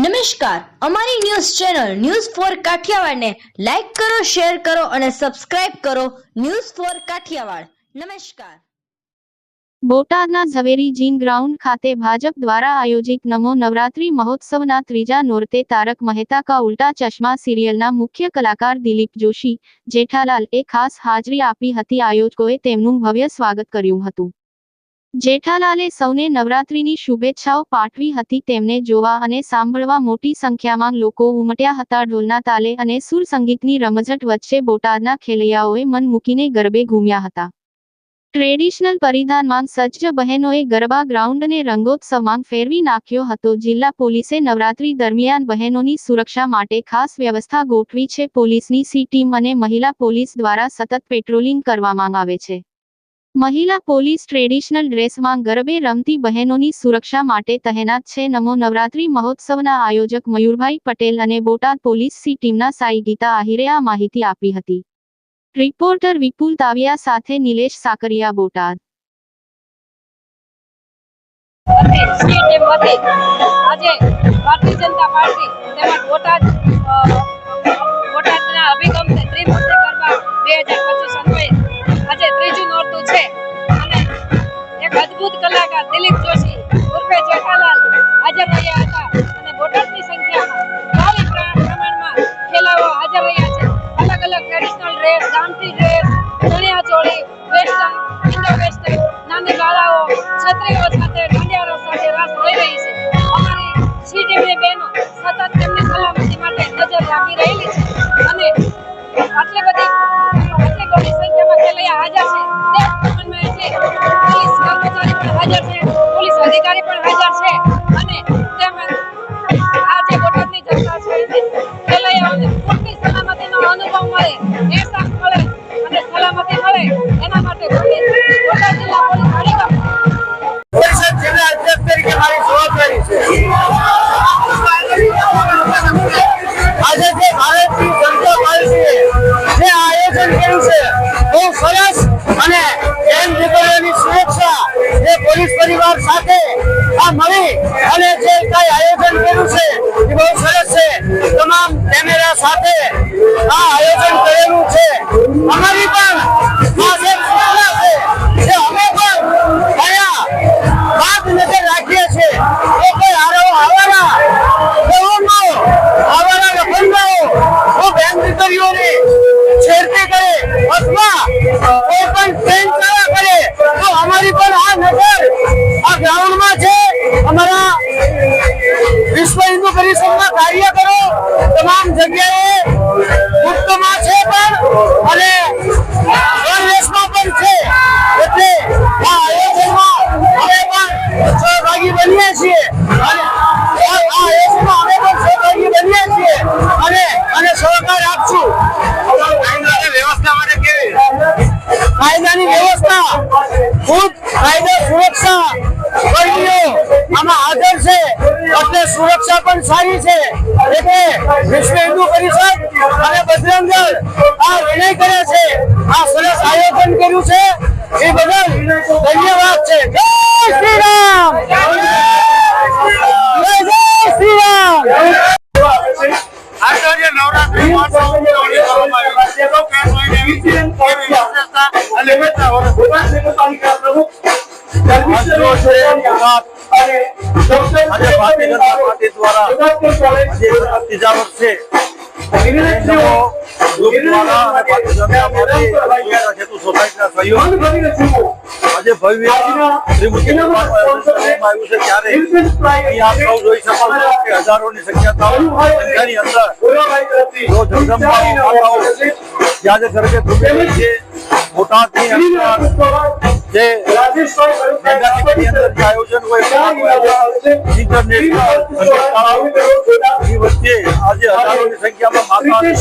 નમસ્કાર. અમારી news channel news four કાઠિયાવાડને લાઈક કરો, શેર કરો અને સબસ્ક્રાઇબ કરો ન્યૂઝ ફોર કાઠિયાવાડ. નમસ્કાર. બોટાદના ઝવેરી જીન ગ્રાઉન્ડ ખાતે ભાજપ દ્વારા આયોજિત નમો નવરાત્રી મહોત્સવના ત્રીજા નોરતે તારક મહેતા કા ઉલ્ટા ચશ્મા સિરિયલના મુખ્ય કલાકાર દિલીપ જોશી જેઠાલાલ એ ખાસ હાજરી આપી હતી. આયોજકોએ તેમનું ભવ્ય સ્વાગત કર્યું હતું. જેઠાલાલે સૌને નવરાત્રીની શુભેચ્છાઓ પાઠવી હતી. તેમને જોવા અને સાંભળવા મોટી સંખ્યામાં લોકો ઉમટ્યા હતા. ઢોલના તાલે અને સુર સંગીતની રમઝટ વચ્ચે બોટાદના ખેલૈયાઓએ મન મૂકીને ગરબે ઘૂમ્યા હતા. ટ્રેડિશનલ પરિધાનમાં સજ્જ બહેનોએ ગરબા ગ્રાઉન્ડને રંગોત્સવમાં ફેરવી નાખ્યો હતો. જિલ્લા પોલીસે નવરાત્રી દરમિયાન બહેનોની સુરક્ષા માટે ખાસ વ્યવસ્થા ગોઠવી છે. પોલીસની સી ટીમ અને મહિલા પોલીસ દ્વારા સતત પેટ્રોલિંગ કરવામાં આવે છે. મહિલા પોલીસ ટ્રેડિશનલ ડ્રેસમાં ગરબે રમતી બહેનોની સુરક્ષા માટે તહેનાત છે. નમો નવરાત્રી મહોત્સવના આયોજક મયુરભાઈ પટેલ અને બોટાદ પોલીસ સી ટીમના સાઈ ગીતા આહિરે આ માહિતી આપી હતી. રિપોર્ટર વિપુલ તાવિયા સાથે નિલેશ સાકરિયા, બોટાદ. આજે ભારતીય જનતા પાર્ટી તેમજ બોટાદ અદ્ભુત દિલીપ જોશી ઉર્ફે જેઠાલાલ હાજર રહ્યા હતા અને બોટાદની સંખ્યામાં ભારી પ્રમાણમાં ખેલાવો હાજર રહ્યા છે. અલગ અલગ ટ્રેડિશનલ ડ્રેસ ગામઠી dress chaniya choli western Indo western નાની બાળાઓ છત્રીઓ પરિવાર સાથે આ મળી અને જે કઈ આયોજન કર્યું છે, એ બહુ સરસ છે. તમામ કેમેરા સાથે આ આયોજન કરેલું છે. અમારી પણ આ જે છે જે અમે પણ અહીંયા બાદ નજર રાખીએ છીએ. એ કોઈ આરો આવારા છેડતી કરે અથવા કોઈ પણ ટ્રેન ચાલા કરે તો અમારી પણ નજર આ ગ્રાઉન્ડમાં છે. અમારા વિશ્વ હિન્દુ પરિષદના કાર્યકરો તમામ જગ્યાએ મુક્તમાં છે પણ અને સુરક્ષા પણ સારી છે. એટલે વિશ્વ હિન્દુ પરિષદ અને બજરંગ દળ આ વિનય કરે છે. આ સરસ આયોજન કર્યું છે. એ બદલ ધન્યવાદ છે. જય શ્રી રામ! જય શ્રી રામ! આજે જે નવરાત્રી મહોત્સવ અને વર્ષ આજે ભારતીય જનતા પાર્ટી દ્વારા ભવ્ય આવ્યું છે. ત્યારે આપ સૌ જોઈ શકો છો કે હજારોની સંખ્યા સંખ્યાની અંદર જો જગદંબાઓ માતાઓ જ્યાં જે ગરબે ઘૂમી રહી છે બોટાદની અંદર જે આયોજન હોય સંગીતકારો ની વચ્ચે આજે હજારોની સંખ્યામાં માતા